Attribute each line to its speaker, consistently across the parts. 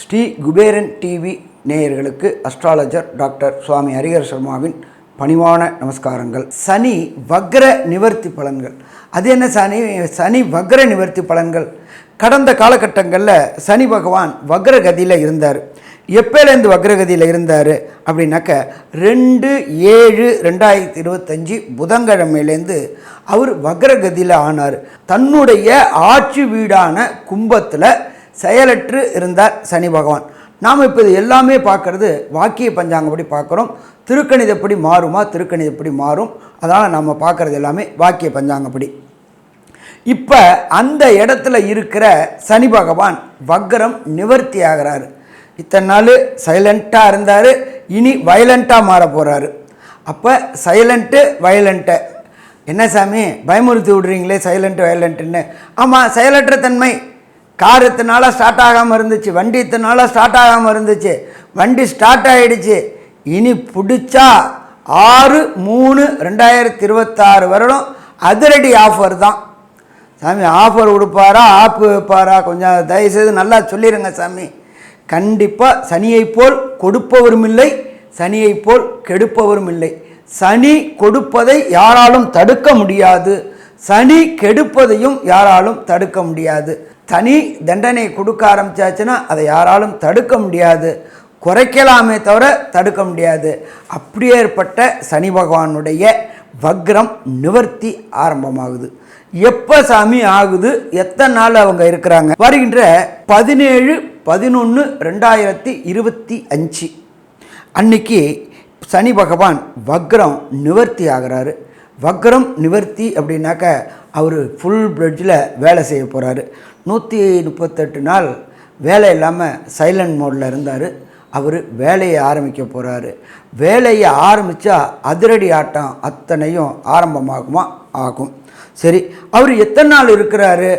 Speaker 1: Sri Kuberan TV நேயர்களுக்கு astrologer doctor Swami Harihar சர்மாவின் பணிவான நமஸ்காரங்கள். சனி வக்ர நிவர்த்தி பலன்கள். அது என்ன சனி? சனி வக்ர நிவர்த்தி பலன்கள். கடந்த காலகட்டங்களில் சனி பகவான் வக்ரகதியில் இருந்தார். எப்போலேருந்து வக்ரகதியில் இருந்தார்? அப்படின்னாக்க ரெண்டு ஏழு ரெண்டாயிரத்தி இருபத்தஞ்சி புதன்கிழமையிலேருந்து அவர் வக்ரகதியில் ஆனார். தன்னுடைய ஆட்சி வீடான கும்பத்தில் செயலற்று இருந்தார் சனி பகவான். நாம் இப்போ இது எல்லாமே பார்க்குறது வாக்கிய பஞ்சாங்கப்படி பார்க்குறோம். திருக்கணிதப்படி மாறுமா? திருக்கணிதப்படி மாறும்? அதனால் நம்ம பார்க்குறது எல்லாமே வாக்கிய பஞ்சாங்கப்படி இப்போ அந்த இடத்துல இருக்கிற சனி பகவான் வக்ரம் நிவர்த்தி ஆகிறாரு. இத்தனை நாள் சைலண்ட்டாக இருந்தார். இனி வயலண்ட்டாக மாற போகிறாரு அப்போ சைலண்ட்டு வயலண்ட்டை என்ன சாமி? பயமுறுத்தி விடுறீங்களே சைலண்ட் வயலண்ட்டுன்னு ஆமாம் செயலற்ற தன்மை. கார் இத்தனை நாளாக ஸ்டார்ட் ஆகாமல் இருந்துச்சு. வண்டி இத்தனால ஸ்டார்ட் ஆகாமல் இருந்துச்சு. வண்டி ஸ்டார்ட் ஆகிடுச்சு இனி பிடிச்சா ஆறு மூணு ரெண்டாயிரத்தி இருபத்தாறு வருடம் அதிரடி ஆஃபர் தான். சாமி ஆஃபர் கொடுப்பாரா ஆப்பு வைப்பாரா? கொஞ்சம் தயவுசெய்து நல்லா சொல்லிடுங்க சாமி. கண்டிப்பாக சனியைப் போல் கொடுப்பவரும் இல்லை சனியைப் போல் கெடுப்பவரும் இல்லை சனி கொடுப்பதை யாராலும் தடுக்க முடியாது. சனி கெடுப்பதையும் யாராலும் தடுக்க முடியாது. சனி தண்டனை கொடுக்க ஆரம்பிச்சாச்சுன்னா அதை யாராலும் தடுக்க முடியாது. குறைக்கலாமே தவிர தடுக்க முடியாது. அப்படியேற்பட்ட சனி பகவானுடைய வக்ரம் நிவர்த்தி ஆரம்பமாகுது. எப்போ சாமி ஆகுது? எத்தனை நாள் அவங்க இருக்கிறாங்க? வருகின்ற பதினேழு பதினொன்று ரெண்டாயிரத்தி இருபத்தி அஞ்சு. அன்னைக்கு சனி பகவான் வக்ரம் நிவர்த்தி ஆகிறாரு. வக்ரம் நிவர்த்தி அப்படின்னாக்க அவர் ஃபுல் பிளட்ஜில் வேலை செய்ய போகிறாரு நூற்றி முப்பத்தெட்டு நாள் வேலை இல்லாமல் சைலண்ட் மோடில் இருந்தார். அவர் வேலையை ஆரம்பிக்க போகிறாரு வேலையை ஆரம்பித்தா அதிரடி ஆட்டம் அத்தனையும் ஆரம்பமாகுமா? ஆகும். சரி அவர் எத்தனை நாள் இருக்கிறாரு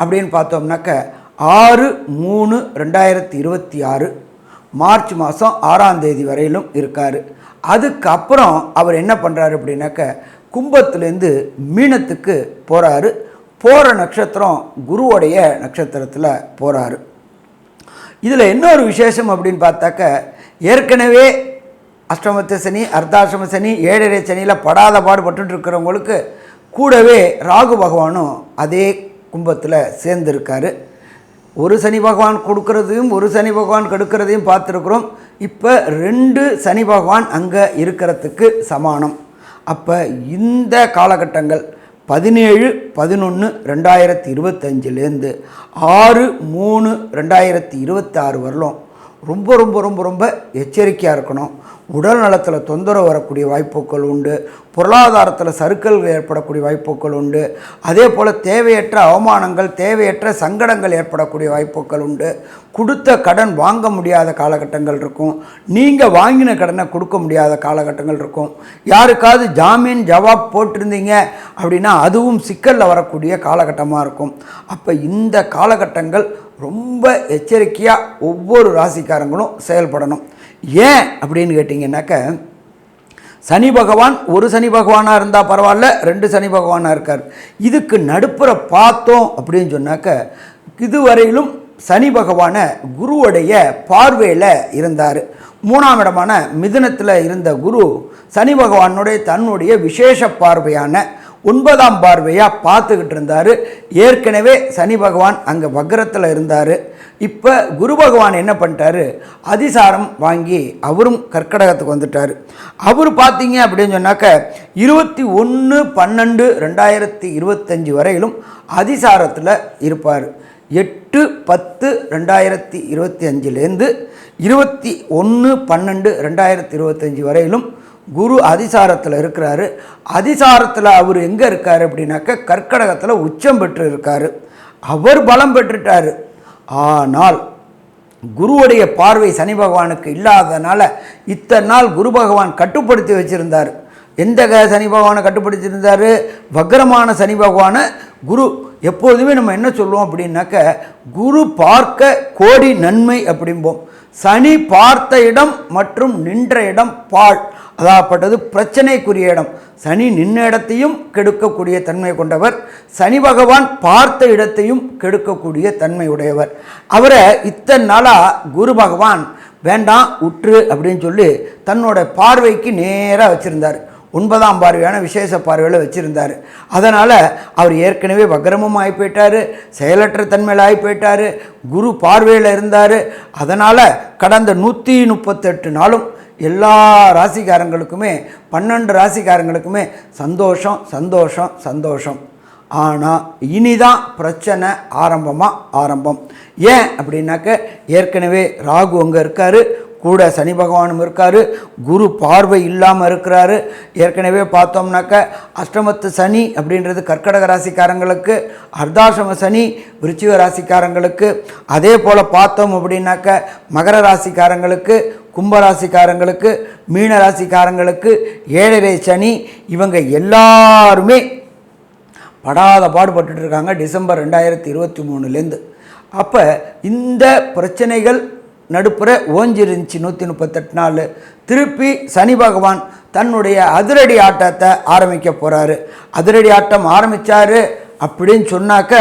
Speaker 1: அப்படின்னு பார்த்தோம்னாக்க ஆறு மூணு ரெண்டாயிரத்தி இருபத்தி ஆறு மார்ச் மாதம் ஆறாம் தேதி வரையிலும் இருக்கார். அதுக்கப்புறம் அவர் என்ன பண்ணுறாரு அப்படின்னாக்க கும்பத்துலேருந்து மீனத்துக்கு போகிறாரு போகிற நட்சத்திரம் குருவோடைய நட்சத்திரத்தில் போகிறாரு இதில் இன்னொரு விசேஷம் அப்படின்னு பார்த்தாக்க ஏற்கனவே அஷ்டமத்த சனி அர்த்தாசிரம சனி ஏழரை சனியில் படாத பாடுபட்டு இருக்கிறவங்களுக்கு கூடவே ராகு பகவானும் அதே கும்பத்தில் சேர்ந்துருக்காரு. ஒரு சனி பகவான் கொடுக்கறதையும் ஒரு சனி பகவான் கெடுக்கிறதையும் பார்த்துருக்குறோம். இப்போ ரெண்டு சனி பகவான் அங்கே இருக்கிறதுக்கு சமானம். அப்போ இந்த காலகட்டங்கள் பதினேழு பதினொன்று ரெண்டாயிரத்தி இருபத்தஞ்சிலேருந்து ஆறு மூணு ரெண்டாயிரத்தி இருபத்தாறு வரலும் ரொம்ப ரொம்ப ரொம்ப ரொம்ப எச்சரிக்கையாக இருக்கணும். உடல் நலத்தில் தொந்தரவு வரக்கூடிய வாய்ப்புகள் உண்டு. பொருளாதாரத்தில் சறுக்கல் ஏற்படக்கூடிய வாய்ப்புகள் உண்டு. அதே போல் தேவையற்ற அவமானங்கள் தேவையற்ற சங்கடங்கள் ஏற்படக்கூடிய வாய்ப்புகள் உண்டு. கொடுத்த கடன் வாங்க முடியாத காலகட்டங்கள் இருக்கும். நீங்கள் வாங்கின கடனை கொடுக்க முடியாத காலகட்டங்கள் இருக்கும். யாருக்காவது ஜாமீன் ஜவாப் போட்டிருந்தீங்க அப்படின்னா அதுவும் சிக்கலில் வரக்கூடிய காலகட்டமாக இருக்கும். அப்போ இந்த காலகட்டங்கள் ரொம்ப எச்சரிக்கையாக ஒவ்வொரு ராசிக்காரங்களும் செயல்படணும். ஏன் அப்படின்னு கேட்டிங்கன்னாக்க சனி பகவான் ஒரு சனி பகவானாக இருந்தால் பரவாயில்ல ரெண்டு சனி பகவானாக இருக்கார். இதுக்கு நடுப்புற பார்த்தோம் அப்படின்னு சொன்னாக்க இதுவரையிலும் சனி பகவானை குருவுடைய பார்வையில் இருந்தார். மூணாம் இடமான மிதுனத்தில் இருந்த குரு சனி பகவானுடைய தன்னுடைய விசேஷ பார்வையான ஒன்பதாம் பார்வையாக பார்த்துக்கிட்டு இருந்தார். ஏற்கனவே சனி பகவான் அங்கே வக்ரத்தில் இருந்தார். இப்போ குரு பகவான் என்ன பண்ணிட்டாரு? அதிசாரம் வாங்கி அவரும் கற்கடகத்துக்கு வந்துட்டார். அவர் பார்த்தீங்க அப்படின்னு சொன்னாக்க இருபத்தி ஒன்று பன்னெண்டு ரெண்டாயிரத்தி இருபத்தஞ்சி வரையிலும் அதிசாரத்தில் இருப்பார். எட்டு பத்து ரெண்டாயிரத்தி இருபத்தி அஞ்சுலேருந்து இருபத்தி ஒன்று பன்னெண்டு ரெண்டாயிரத்தி இருபத்தஞ்சி வரையிலும் குரு அதிசாரத்தில் இருக்கிறாரு. அதிசாரத்தில் அவர் எங்கே இருக்கார் அப்படின்னாக்க கற்கடகத்தில் உச்சம் பெற்று இருக்கார் அவர் பலம் பெற்றுட்டார். ஆனால் குருவுடைய பார்வை சனி பகவானுக்கு இல்லாததுனால இத்தனை நாள் குரு பகவான் கட்டுப்படுத்தி வச்சுருந்தார். எந்த க சனி பகவானை கட்டுப்படுத்தியிருந்தார்? வக்ரமான சனி பகவானை குரு எப்போதுமே நம்ம என்ன சொல்லுவோம் அப்படின்னாக்க குரு பார்க்க கோடி நன்மை அப்படிம்போம். சனி பார்த்த இடம் மற்றும் நின்ற இடம் பாழ். அதாகப்பட்டது பிரச்சனைக்குரிய இடம். சனி நின்ன இடத்தையும் கெடுக்கக்கூடிய தன்மை கொண்டவர். சனி பகவான் பார்த்த இடத்தையும் கெடுக்கக்கூடிய தன்மை உடையவர். அவரை இத்தனை நாளாக குரு பகவான் வேண்டாம் உற்று அப்படின்னு சொல்லி தன்னோட பார்வைக்கு நேராக வச்சுருந்தார். ஒன்பதாம் பார்வையான விசேஷ பார்வையில் வச்சுருந்தார். அதனால் அவர் ஏற்கனவே வக்ரமும் ஆகி போயிட்டார் செயலற்ற தன்மையில் ஆகி போயிட்டார் குரு பார்வையில் இருந்தார். அதனால் கடந்த நூற்றி முப்பத்தெட்டு நாளும் எல்லா ராசிக்காரங்களுக்குமே பன்னெண்டு ராசிக்காரங்களுக்குமே சந்தோஷம் சந்தோஷம் சந்தோஷம். ஆனால் இனிதான் பிரச்சனை ஆரம்பமாக ஆரம்பம். ஏன் அப்படின்னாக்க ஏற்கனவே ராகு அங்கே இருக்கார் கூட சனி பகவானும் இருக்கார். குரு பார்வை இல்லாமல் இருக்கிறாரு. ஏற்கனவே பார்த்தோம்னாக்க அஷ்டமத்து சனி அப்படின்றது கர்க்கடக ராசிக்காரங்களுக்கு அர்த்தாசிரம சனி விருச்சிக ராசிக்காரங்களுக்கு அதே போல் பார்த்தோம் அப்படின்னாக்க மகர ராசிக்காரங்களுக்கு கும்பராசிக்காரங்களுக்கு மீன ராசிக்காரங்களுக்கு ஏழரை சனி இவங்க எல்லாருமே படாத பாடுபட்டுருக்காங்க டிசம்பர் ரெண்டாயிரத்தி இருபத்தி மூணுலேருந்து அப்போ இந்த பிரச்சனைகள் நடுப்புற ஓஞ்சிருந்துச்சு நூற்றி முப்பத்தெட்டு நாள் திருப்பி சனி பகவான் தன்னுடைய அதிரடி ஆட்டத்தை ஆரம்பிக்க போகிறாரு அதிரடி ஆட்டம் ஆரம்பித்தார் அப்படின்னு சொன்னாக்க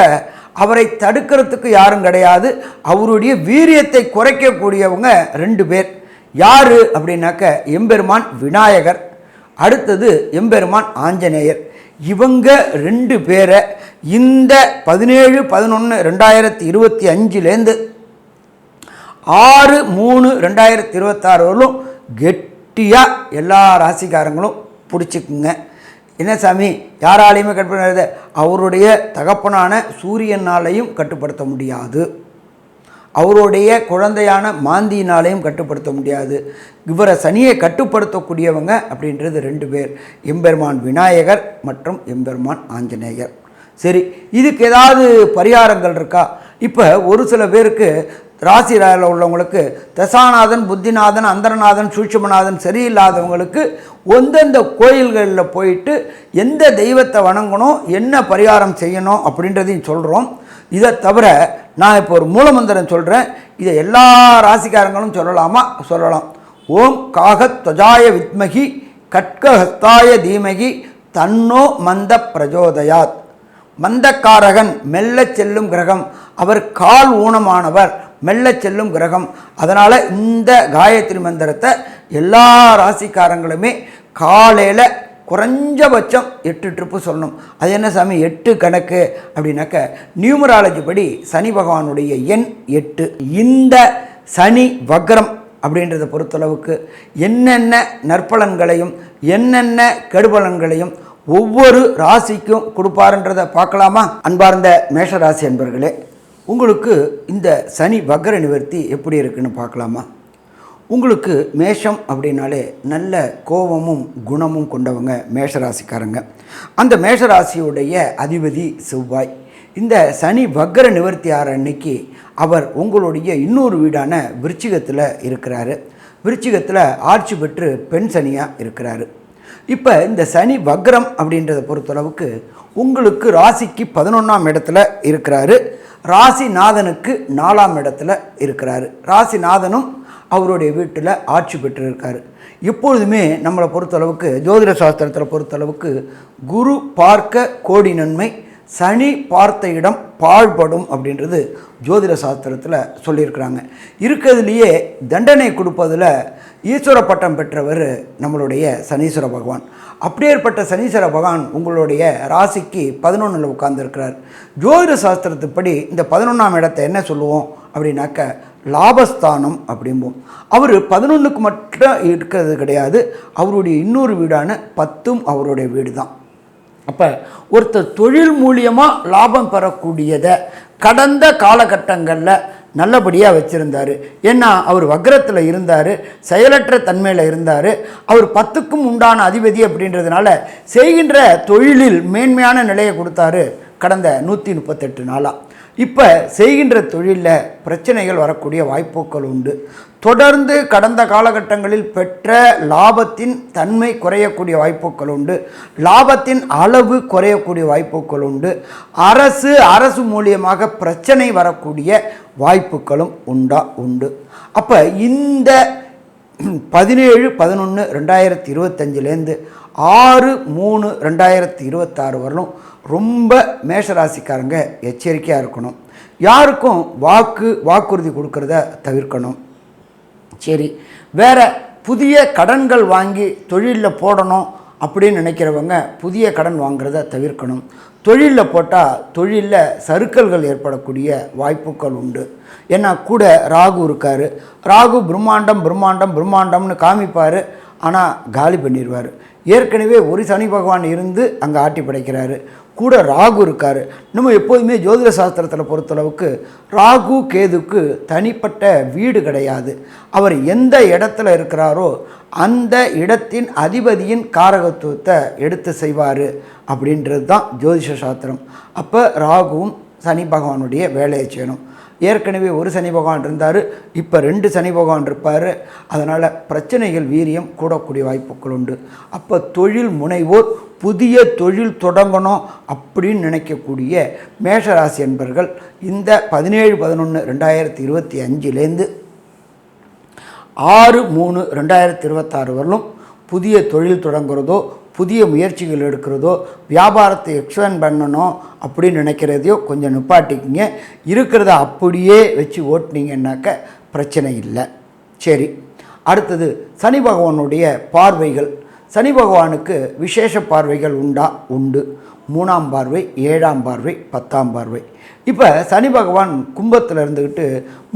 Speaker 1: அவரை தடுக்கிறதுக்கு யாரும் கிடையாது. அவருடைய வீரியத்தை குறைக்கக்கூடியவங்க ரெண்டு பேர். யார் அப்படின்னாக்க எம்பெருமான் விநாயகர். அடுத்தது எம்பெருமான் ஆஞ்சநேயர். இவங்க ரெண்டு பேரை இந்த பதினேழு பதினொன்று ரெண்டாயிரத்தி இருபத்தி அஞ்சுலேருந்து ஆறு மூணு ரெண்டாயிரத்தி இருபத்தாறு வரலும் கெட்டியாக எல்லா ராசிக்காரங்களும் பிடிச்சிக்குங்க. என்ன சாமி? யாராலையுமே கட்டுப்படுத்த அவருடைய தகப்பனான சூரியனாலையும் கட்டுப்படுத்த முடியாது. அவருடைய குழந்தையான மாந்தியினாலையும் கட்டுப்படுத்த முடியாது. இவரை சனியை கட்டுப்படுத்தக்கூடியவங்க அப்படின்றது ரெண்டு பேர். எம்பெருமான் விநாயகர் மற்றும் எம்பெருமான் ஆஞ்சநேயர். சரி இதுக்கு ஏதாவது பரிகாரங்கள் இருக்கா? இப்போ ஒரு சில பேருக்கு ராசி ராயில் உள்ளவங்களுக்கு தசாநாதன் புத்திநாதன் அந்தரநாதன் சூட்சமநாதன் சரியில்லாதவங்களுக்கு எந்தெந்த கோயில்களில் போயிட்டு எந்த தெய்வத்தை வணங்கணும் என்ன பரிகாரம் செய்யணும் அப்படின்றதையும் சொல்கிறோம் இதை தவிர நான் இப்போ ஒரு மூலமந்திரம் சொல்கிறேன் இதை எல்லா ராசிக்காரங்களும் சொல்லலாமா? சொல்லலாம். ஓம் காகத் துவஜாய வித்மகி கட்கஹஸ்தாய தீமகி தன்னோ மந்த பிரஜோதயாத். மந்தக்காரகன் மெல்லச் செல்லும் கிரகம். அவர் கால் ஊனமானவர். மெல்ல செல்லும் கிரகம். அதனால் இந்த காயத்ரி மந்திரத்தை எல்லா ராசிக்காரங்களுமே காலையில் குறைஞ்சபட்சம் எட்டு ட்ரிப்பு சொல்லணும். அது என்ன சாமி? எட்டு கணக்கு. அப்படின்னாக்க நியூமராலஜி படி சனி பகவானுடைய எண் எட்டு. இந்த சனி வக்ரம் அப்படின்றத பொறுத்தளவுக்கு என்னென்ன நற்பலன்களையும் என்னென்ன கெடுபலன்களையும் ஒவ்வொரு ராசிக்கும் கொடுப்பாருன்றதை பார்க்கலாமா? அன்பார்ந்த மேஷராசி அன்பர்களே உங்களுக்கு இந்த சனி வக்ர நிவர்த்தி எப்படி இருக்குன்னு பார்க்கலாமா? உங்களுக்கு மேஷம் அப்படின்னாலே நல்ல கோபமும் குணமும் கொண்டவங்க மேஷராசிக்காரங்க. அந்த மேஷராசியுடைய அதிபதி செவ்வாய். இந்த சனி வக்ர நிவர்த்தி ஆற அன்னைக்கு அவர் உங்களுடைய இன்னொரு வீடான விருச்சிகத்தில் இருக்கிறாரு. விருச்சிகத்தில் ஆட்சி பெற்று பெண் சனியாக இருக்கிறாரு. இப்போ இந்த சனி வக்ரம் அப்படின்றத பொறுத்தளவுக்கு உங்களுக்கு ராசிக்கு பதினொன்றாம் இடத்துல இருக்கிறாரு. ராசிநாதனுக்கு நாலாம் இடத்துல இருக்கிறாரு. ராசிநாதனும் அவருடைய வீட்டில் ஆட்சி பெற்றிருக்காரு. எப்பொழுதுமே நம்மளை பொறுத்தளவுக்கு ஜோதிட சாஸ்திரத்தில் பொறுத்தளவுக்கு குரு பார்க்க கோடி நன்மை சனி பார்த்த இடம் பாழ்படும் அப்படின்றது ஜோதிட சாஸ்திரத்தில் சொல்லியிருக்கிறாங்க. இருக்கிறதுலையே தண்டனை கொடுப்பதில் ஈஸ்வர பட்டம் பெற்றவர் நம்மளுடைய சனீஸ்வர பகவான். அப்படியேற்பட்ட சனீஸ்வர பகவான் உங்களுடைய ராசிக்கு பதினொன்றில் உட்கார்ந்துருக்கிறார். ஜோதிட சாஸ்திரத்துப்படி இந்த பதினொன்றாம் இடத்தை என்ன சொல்லுவோம் அப்படின்னாக்க லாபஸ்தானம் அப்படிம்போம். அவர் பதினொன்றுக்கு மட்டும் இருக்கிறது கிடையாது அவருடைய இன்னொரு வீடான பத்தும் அவருடைய வீடு தான் அப்போ ஒருத்தர் தொழில் மூலியமாக லாபம் பெறக்கூடியதை கடந்த காலகட்டங்களில் நல்லபடியாக வச்சுருந்தார். ஏன்னா அவர் வக்ரத்தில் இருந்தார் செயலற்ற தன்மையில் இருந்தார். அவர் பத்துக்கும் உண்டான அதிபதி அப்படின்றதுனால செய்கின்ற தொழிலில் மேன்மையான நிலையை கொடுத்தாரு கடந்த நூற்றி முப்பத்தெட்டு நாளாக இப்போ செய்கின்ற தொழிலில் பிரச்சனைகள் வரக்கூடிய வாய்ப்புகள் உண்டு. தொடர்ந்து கடந்த காலகட்டங்களில் பெற்ற லாபத்தின் தன்மை குறையக்கூடிய வாய்ப்புகள் உண்டு. லாபத்தின் அளவு குறையக்கூடிய வாய்ப்புகள் உண்டு. அரசு அரசு மூலியமாக பிரச்சனை வரக்கூடிய வாய்ப்புகளும் உண்டா உண்டு. அப்போ இந்த பதினேழு பதினொன்று ரெண்டாயிரத்தி இருபத்தஞ்சிலேருந்து ஆறு மூணு ரெண்டாயிரத்தி இருபத்தாறு வரலும் ரொம்ப மேஷராசிக்காரங்க எச்சரிக்கையாக இருக்கணும். யாருக்கும் வாக்கு வாக்குறுதி கொடுக்கறத தவிர்க்கணும். சரி வேற புதிய கடன்கள் வாங்கி தொழிலில் போடணும் அப்படின்னு நினைக்கிறவங்க புதிய கடன் வாங்குறத தவிர்க்கணும். தொழிலில் போட்டால் தொழிலில் சறுக்கல்கள் ஏற்படக்கூடிய வாய்ப்புகள் உண்டு. ஏன்னா கூட ராகு இருக்கார். ராகு பிரம்மாண்டம் பிரம்மாண்டம் பிரம்மாண்டம்னு காமிப்பார். ஆனால் காலி பண்ணிடுவார் ஏற்கனவே ஒரு சனி பகவான் இருந்து அங்கே ஆட்டி படைக்கிறாரு. கூட ராகு இருக்கார். நம்ம எப்போதுமே ஜோதிட சாஸ்திரத்தில் பொறுத்தளவுக்கு ராகு கேதுக்கு தனிப்பட்ட வீடு கிடையாது. அவர் எந்த இடத்துல இருக்கிறாரோ அந்த இடத்தின் அதிபதியின் காரகத்துவத்தை எடுத்து செய்வார் அப்படின்றது தான் ஜோதிஷ சாஸ்திரம். அப்போ ராகுவும் சனி பகவானுடைய வேலையை செய்யணும். ஏற்கனவே ஒரு சனி பகவான் இருந்தார் இப்போ ரெண்டு சனி பகவான் இருப்பார். அதனால் பிரச்சனைகள் வீரியம் கூடக்கூடிய வாய்ப்புகள் உண்டு. அப்போ தொழில் முனைவோர் புதிய தொழில் தொடங்கணும் அப்படின்னு நினைக்கக்கூடிய மேஷராசி என்பர்கள் இந்த பதினேழு பதினொன்று ரெண்டாயிரத்தி இருபத்தி அஞ்சுலேருந்து ஆறு மூணு ரெண்டாயிரத்தி இருபத்தாறு வரலும் புதிய தொழில் தொடங்குறதோ புதிய முயற்சிகள் எடுக்கிறதோ வியாபாரத்தை எக்ஸ்பேண்ட் பண்ணணும் அப்படின்னு நினைக்கிறதையோ கொஞ்சம் நிப்பாட்டிக்கிங்க. இருக்கிறத அப்படியே வச்சு ஓட்டுனீங்கன்னாக்க பிரச்சனை இல்லை. சரி அடுத்தது சனி பகவானுடைய பார்வைகள். சனி பகவானுக்கு விசேஷ பார்வைகள் உண்டா? உண்டு. மூணாம் பார்வை ஏழாம் பார்வை பத்தாம் பார்வை. இப்போ சனி பகவான் கும்பத்தில் இருந்துக்கிட்டு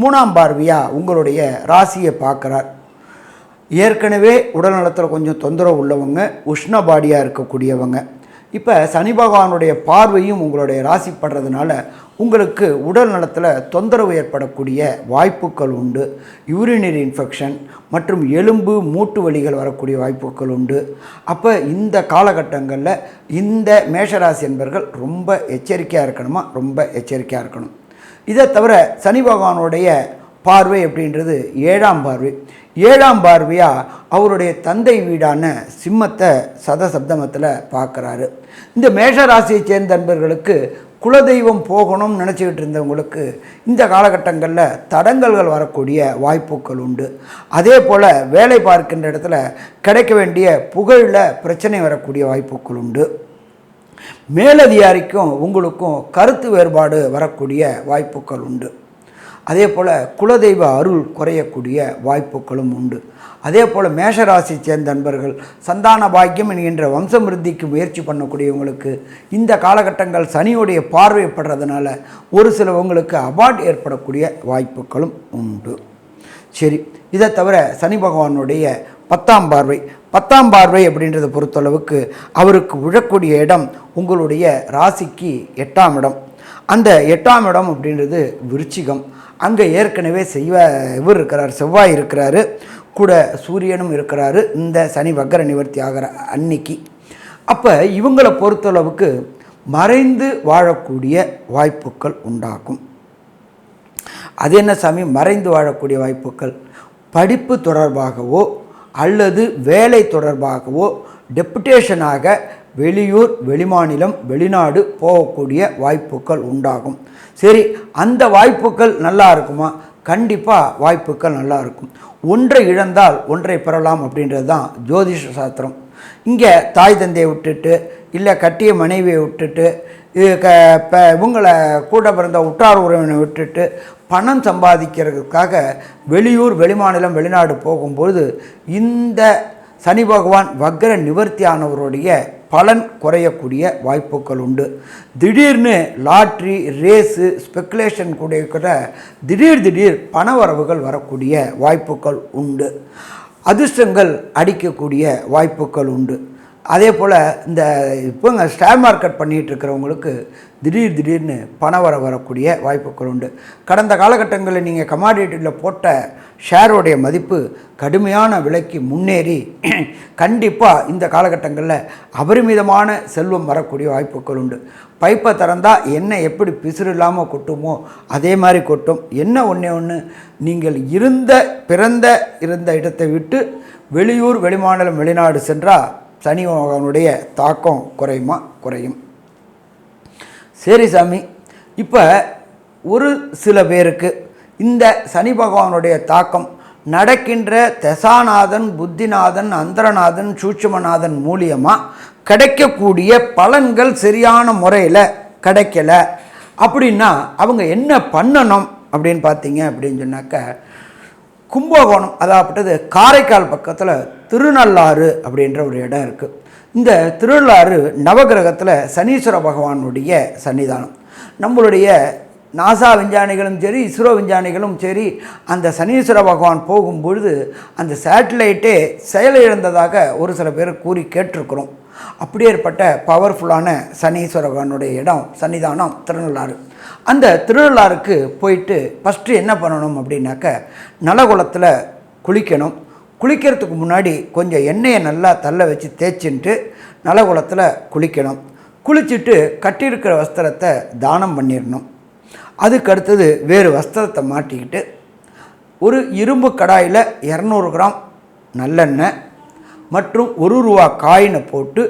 Speaker 1: மூணாம் பார்வையாக உங்களுடைய ராசியை பார்க்குறார். ஏற்கனவே உடல் நலத்தில் கொஞ்சம் தொந்தரவு உள்ளவங்க உஷ்ண பாடியாக இருக்கக்கூடியவங்க. இப்போ சனி பகவானுடைய பார்வையும் உங்களுடைய ராசி படுறதுனால உங்களுக்கு உடல் நலத்தில் தொந்தரவு ஏற்படக்கூடிய வாய்ப்புகள் உண்டு. யூரினரி இன்ஃபெக்ஷன் மற்றும் எலும்பு மூட்டு வலிகள் வரக்கூடிய வாய்ப்புகள் உண்டு. அப்போ இந்த காலகட்டங்களில் இந்த மேஷராசி என்பர்கள் ரொம்ப எச்சரிக்கையாக இருக்கணுமா? ரொம்ப எச்சரிக்கையாக இருக்கணும். இதை தவிர சனி பகவானுடைய பார்வை அப்படின்றது ஏழாம் பார்வை. ஏழாம் பார்வையாக அவருடைய தந்தை வீடான சிம்மத்தை சதசப்தமத்தில் பார்க்குறாரு. இந்த மேஷராசியை சேர்ந்த நண்பர்களுக்கு குலதெய்வம் போகணும்னு நினச்சிக்கிட்டு இருந்தவங்களுக்கு இந்த காலகட்டங்களில் தடங்கல்கள் வரக்கூடிய வாய்ப்புகள் உண்டு. அதே போல் வேலை பார்க்கின்ற இடத்துல கிடைக்க வேண்டிய புகழில் பிரச்சனை வரக்கூடிய வாய்ப்புகள் உண்டு. மேலதிகாரிக்கும் உங்களுக்கும் கருத்து வேறுபாடு வரக்கூடிய வாய்ப்புகள் உண்டு. அதே போல் குலதெய்வ அருள் குறையக்கூடிய வாய்ப்புகளும் உண்டு. அதே போல் மேஷராசி சேர்ந்த நண்பர்கள் சந்தான பாக்கியம் என்கின்ற வம்சமிருத்திக்கு முயற்சி பண்ணக்கூடியவங்களுக்கு இந்த காலகட்டங்கள் சனியுடைய பார்வைப்படுறதுனால ஒரு சிலவங்களுக்கு அபார்ட் ஏற்படக்கூடிய வாய்ப்புகளும் உண்டு. சரி இதை தவிர சனி பகவானுடைய பத்தாம் பார்வை. பத்தாம் பார்வை அப்படின்றத பொறுத்தளவுக்கு அவருக்கு விழக்கூடிய இடம் உங்களுடைய ராசிக்கு எட்டாம் இடம். அந்த எட்டாம் இடம் அப்படின்றது விருச்சிகம். அங்கே ஏற்கனவே செய்வ இவர் இருக்கிறார் செவ்வாய் இருக்கிறாரு கூட சூரியனும் இருக்கிறாரு இந்த சனி வக்கர நிவர்த்தி ஆகிற அன்னைக்கு. அப்போ இவங்களை பொறுத்தளவுக்கு மறைந்து வாழக்கூடிய வாய்ப்புகள் உண்டாகும். அது என்ன சாமி? மறைந்து வாழக்கூடிய வாய்ப்புகள். படிப்பு தொடர்பாகவோ அல்லது வேலை தொடர்பாகவோ டெப்புடேஷனாக வெளியூர் வெளிமாநிலம் வெளிநாடு போகக்கூடிய வாய்ப்புகள் உண்டாகும். சரி அந்த வாய்ப்புகள் நல்லா இருக்குமா? கண்டிப்பாக வாய்ப்புகள் நல்லா இருக்கும். ஒன்றை இழந்தால் ஒன்றை பெறலாம் அப்படின்றது தான் ஜோதிஷ சாஸ்திரம். இங்கே தாய் தந்தையை விட்டுட்டு இல்லை கட்டிய மனைவியை விட்டுட்டு இது க இப்போ இவங்களை கூட பிறந்த உற்றார் உறவினை விட்டுட்டு பணம் சம்பாதிக்கிறதுக்காக வெளியூர் வெளிமாநிலம் வெளிநாடு போகும்பொழுது இந்த சனி பகவான் வக்ர நிவர்த்தியானவருடைய பலன் குறையக்கூடிய வாய்ப்புகள் உண்டு. திடீர்னு லாட்ரி ரேஸு ஸ்பெக்குலேஷன் கூட கூட திடீர் திடீர் பணவரவுகள் வரக்கூடிய வாய்ப்புகள் உண்டு. அதிர்ஷ்டங்கள் அடிக்கக்கூடிய வாய்ப்புகள் உண்டு. அதே போல் இந்த இப்போங்க ஷேர் மார்க்கெட் பண்ணிகிட்டு இருக்கிறவங்களுக்கு திடீர் திடீர்னு பண வர வரக்கூடிய வாய்ப்புகள் உண்டு. கடந்த காலகட்டங்களில் நீங்கள் கமாடிட்டியில் போட்ட ஷேரோடைய மதிப்பு கடுமையான விலைக்கு முன்னேறி கண்டிப்பாக இந்த காலகட்டங்களில் அபரிமிதமான செல்வம் வரக்கூடிய வாய்ப்புகள் உண்டு. பைப்பை திறந்தால் என்ன எப்படி பிசுறு இல்லாமல் கொட்டுமோ அதே மாதிரி கொட்டும். என்ன ஒன்றே ஒன்று நீங்கள் இருந்த பிறந்த இருந்த இடத்தை விட்டு வெளியூர் வெளிமாநிலம் வெளிநாடு சென்றால் சனி தாக்கம் குறையுமா? குறையும். சரி சாமி இப்போ ஒரு சில பேருக்கு இந்த சனி பகவானுடைய தாக்கம் நடக்கின்ற தசாநாதன் புத்திநாதன் அந்தரநாதன் சூட்சுமநாதன் மூலியமாக கிடைக்கக்கூடிய பலன்கள் சரியான முறையில் கிடைக்கல. அப்படின்னா அவங்க என்ன பண்ணணும் அப்படின்னு பார்த்தீங்க அப்படின்னு சொன்னாக்க கும்பகோணம் அதாகப்பட்டது காரைக்கால் பக்கத்தில் திருநள்ளாறு அப்படின்ற ஒரு இடம் இருக்குது இந்த திருநள்ளாறு நவகிரகத்தில் சனீஸ்வர பகவானுடைய சன்னிதானம். நம்மளுடைய நாசா விஞ்ஞானிகளும் சரி இஸ்ரோ விஞ்ஞானிகளும் சரி அந்த சனீஸ்வர பகவான் போகும்பொழுது அந்த சேட்டலைட்டே செயலிழந்ததாக ஒரு சில பேர் கூறி கேட்டிருக்கிறோம். அப்படியேற்பட்ட பவர்ஃபுல்லான சனீஸ்வர பகவானுடைய இடம் சன்னிதானம் திருநள்ளாறு. அந்த திருநள்ளாறுக்கு போயிட்டு ஃபஸ்ட்டு என்ன பண்ணணும் அப்படின்னாக்க நலகுளத்தில் குளிக்கணும். குளிக்கிறதுக்கு முன்னாடி கொஞ்சம் எண்ணெயை நல்லா தள்ள வச்சு தேய்ச்சின்ட்டு நலகுளத்தில் குளிக்கணும். குளிச்சுட்டு கட்டியிருக்கிற வஸ்திரத்தை தானம் பண்ணிடணும். அதுக்கு அடுத்தது வேறு வஸ்திரத்தை மாட்டிக்கிட்டு ஒரு இரும்பு கடாயில் இரநூறு கிராம் நல்லெண்ணெய் மற்றும் ஒரு ரூபா காயினை போட்டு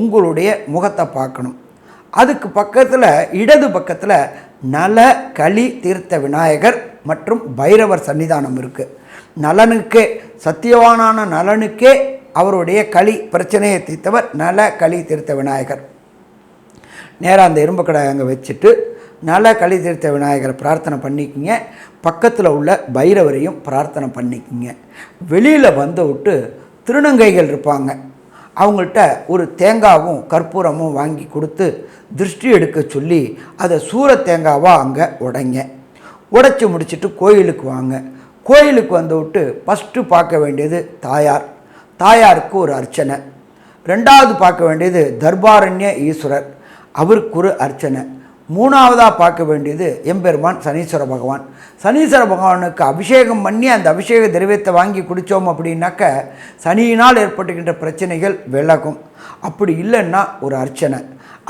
Speaker 1: உங்களுடைய முகத்தை பார்க்கணும். அதுக்கு பக்கத்தில் இடது பக்கத்தில் நல களி தீர்த்த விநாயகர் மற்றும் பைரவர் சன்னிதானம் இருக்குது நலனுக்கே சத்தியவானான நலனுக்கே அவருடைய களி பிரச்சனையை தீர்த்தவர் நல களி தீர்த்த விநாயகர். நேராக அந்த இரும்பு கடாயை அங்கே வச்சுட்டு நல்ல களி தீர்த்த விநாயகரை பிரார்த்தனை பண்ணிக்கிங்க. பக்கத்தில் உள்ள பைரவரையும் பிரார்த்தனை பண்ணிக்கிங்க. வெளியில் வந்து விட்டு திருநங்கைகள் இருப்பாங்க. அவங்கள்ட்ட ஒரு தேங்காவும் கற்பூரமும் வாங்கி கொடுத்து திருஷ்டி எடுக்க சொல்லி அதை சூர தேங்காவாக அங்கே உடைங்க. உடைச்சி முடிச்சுட்டு கோயிலுக்கு வாங்க. கோயிலுக்கு வந்து விட்டு ஃபஸ்ட்டு பார்க்க வேண்டியது தாயார். தாயாருக்கு ஒரு அர்ச்சனை. ரெண்டாவது பார்க்க வேண்டியது தர்பாரண்ய ஈஸ்வரர். அவருக்கு ஒரு அர்ச்சனை. மூணாவதாக பார்க்க வேண்டியது எம்பெருமான் சனீஸ்வர பகவான். சனீஸ்வர பகவானுக்கு அபிஷேகம் பண்ணி அந்த அபிஷேக திரவியத்தை வாங்கி குடித்தோம் அப்படின்னாக்க சனியினால் ஏற்பட்டுகின்ற பிரச்சனைகள் விலகும். அப்படி இல்லைன்னா ஒரு அர்ச்சனை.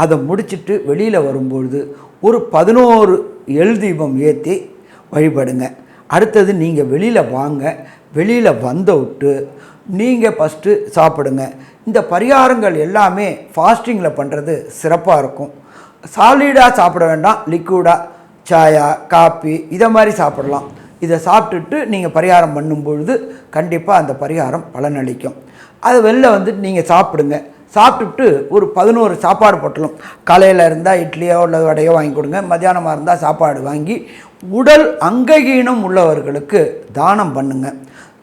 Speaker 1: அதை முடிச்சுட்டு வெளியில் வரும்பொழுது ஒரு பதினோரு எள் தீபம் ஏற்றி வழிபடுங்க. அடுத்தது நீங்கள் வெளியில் வாங்க. வெளியில் வந்த விட்டு நீங்கள் ஃபஸ்ட்டு சாப்பிடுங்க. இந்த பரிகாரங்கள் எல்லாமே ஃபாஸ்டிங்கில் பண்ணுறது சிறப்பாக இருக்கும். சாலிடாக சாப்பிட வேண்டாம். லிக்விடாக சாயா காப்பி இதை மாதிரி சாப்பிடலாம். இதை சாப்பிட்டுட்டு நீங்கள் பரிகாரம் பண்ணும் பொழுது கண்டிப்பாக அந்த பரிகாரம் பலனளிக்கும். அது வெளில வந்துட்டு நீங்கள் சாப்பிடுங்க. சாப்பிட்டுட்டு ஒரு பதினோரு சாப்பாடு போட்டலாம் காலையில் இருந்தால் இட்லியோ இல்லை வடையோ வாங்கி கொடுங்க. மத்தியானமாக இருந்தால் சாப்பாடு வாங்கி உடல் அங்ககீனம் உள்ளவர்களுக்கு தானம் பண்ணுங்க.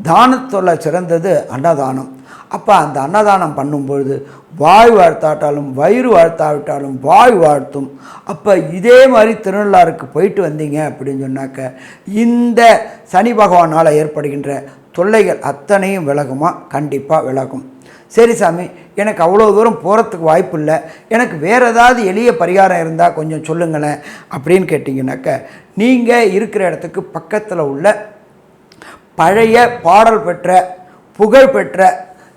Speaker 1: தானத்தோட சிறந்தது அன்னதானம். அப்போ அந்த அன்னதானம் பண்ணும்பொழுது வாய் வாழ்த்தாட்டாலும் வயிறு வாழ்த்தாவிட்டாலும் வாய் வாழ்த்தும். அப்போ இதே மாதிரி திருநள்ளாருக்கு போயிட்டு வந்தீங்க அப்படின்னு சொன்னாக்க இந்த சனி பகவானால் ஏற்படுகின்ற தொல்லைகள் அத்தனையும் விலகுமா? கண்டிப்பாக விலகும். சரி சாமி எனக்கு அவ்வளோ தூரம் போகிறதுக்கு வாய்ப்பு இல்லை. எனக்கு வேறு ஏதாவது எளிய பரிகாரம் இருந்தால் கொஞ்சம் சொல்லுங்களேன் அப்படின்னு கேட்டிங்கனாக்க நீங்கள் இருக்கிற இடத்துக்கு பக்கத்தில் உள்ள பழைய பாடல் பெற்ற புகழ் பெற்ற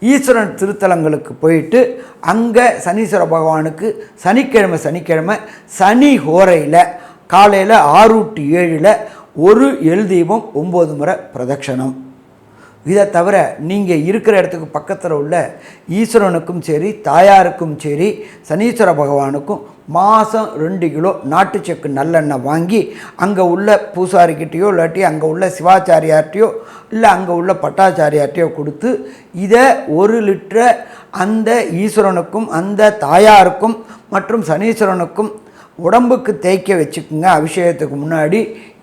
Speaker 1: ஈஸ்வரன் திருத்தலங்களுக்கு போயிட்டு அங்கே சனீஸ்வர பகவானுக்கு சனிக்கிழமை சனிக்கிழமை சனி ஹோரையில் காலையில் ஆறு டு ஏழில் ஒரு எழுதீபம் ஒம்பது முறை பிரதட்சணம். இதை தவிர நீங்கள் இருக்கிற இடத்துக்கு பக்கத்தில் உள்ள ஈஸ்வரனுக்கும் சரி தாயாருக்கும் சரி சனீஸ்வர பகவானுக்கும் மாதம் ரெண்டு கிலோ நாட்டு செக்கு நல்லெண்ணெய் வாங்கி அங்கே உள்ள பூசாரிக்கிட்டேயோ இல்லாட்டி அங்கே உள்ள சிவாச்சாரியார்ட்டையோ இல்லை அங்கே உள்ள பட்டாச்சாரியார்ட்டையோ கொடுத்து இதை ஒரு லிட்டரை அந்த ஈஸ்வரனுக்கும் அந்த தாயாருக்கும் மற்றும் சனீஸ்வரனுக்கும் உடம்புக்கு தேய்க்க வச்சுக்குங்க அபிஷேகத்துக்கு முன்னாடி.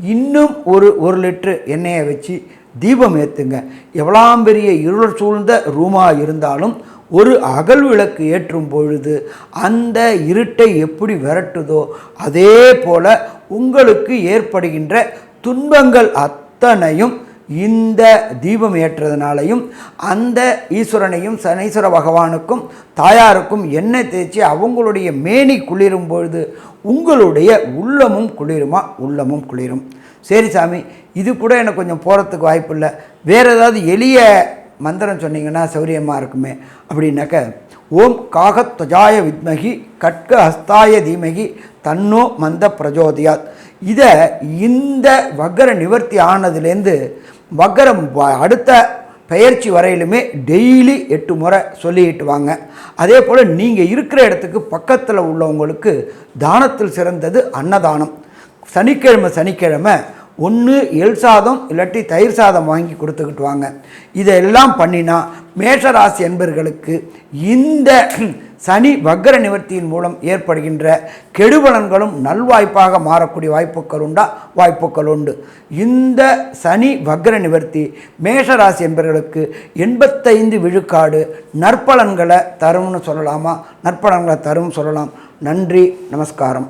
Speaker 1: இன்னும் ஒரு ஒரு லிட்ரு எண்ணெயை வச்சு தீபம் ஏற்றுங்க எவ்வளாம் பெரிய இருள் சூழ்ந்த ரூமாக இருந்தாலும் ஒரு அகல் விளக்கு ஏற்றும் பொழுது அந்த இருட்டை எப்படி விரட்டுதோ அதே போல உங்களுக்கு ஏற்படுகின்ற துன்பங்கள் அத்தனையும் இந்த தீபம் ஏற்றதுனாலையும் அந்த ஈஸ்வரனையும் சனீஸ்வர பகவானுக்கும் தாயாருக்கும் எண்ணெய் தேய்ச்சி அவங்களுடைய மேனி குளிரும் பொழுது உங்களுடைய உள்ளமும் குளிருமா? உள்ளமும் குளிரும். சரி சாமி இது கூட எனக்கு கொஞ்சம் போகிறதுக்கு வாய்ப்பு இல்லை வேறு ஏதாவது எளிய மந்திரம் சொன்னீங்கன்னா சௌரியமாக இருக்குமே அப்படின்னாக்க ஓம் காகத்வஜாய வித்மகி கட்க ஹஸ்தாய தீமகி தன்னோ மந்த பிரஜோதியாத். இதை இந்த வக்கர நிவர்த்தி ஆனதுலேருந்து வக்கரம் அடுத்த பெயர்ச்சி வரையிலுமே டெய்லி எட்டு முறை சொல்லிட்டு வாங்க. அதே போல் நீங்கள் இருக்கிற இடத்துக்கு பக்கத்தில் உள்ளவங்களுக்கு தானத்தில் சிறந்தது அன்னதானம். சனிக்கிழமை சனிக்கிழமை ஒன்று எள் சாதம் இல்லாட்டி தயிர் சாதம் வாங்கி கொடுத்துக்கிட்டு வாங்க. இதெல்லாம் பண்ணினா மேஷராசி என்பர்களுக்கு இந்த சனி வக்கர நிவர்த்தியின் மூலம் ஏற்படுகின்ற கெடுபலன்களும் நல்வாய்ப்பாக மாறக்கூடிய வாய்ப்புகள் உண்டா? வாய்ப்புகள் உண்டு. இந்த சனி வக்கர நிவர்த்தி மேஷராசி என்பவர்களுக்கு எண்பத்தைந்து விழுக்காடு நற்பலன்களை தரும்னு சொல்லலாமா? நற்பலன்களை தரும் சொல்லலாம். நன்றி நமஸ்காரம்.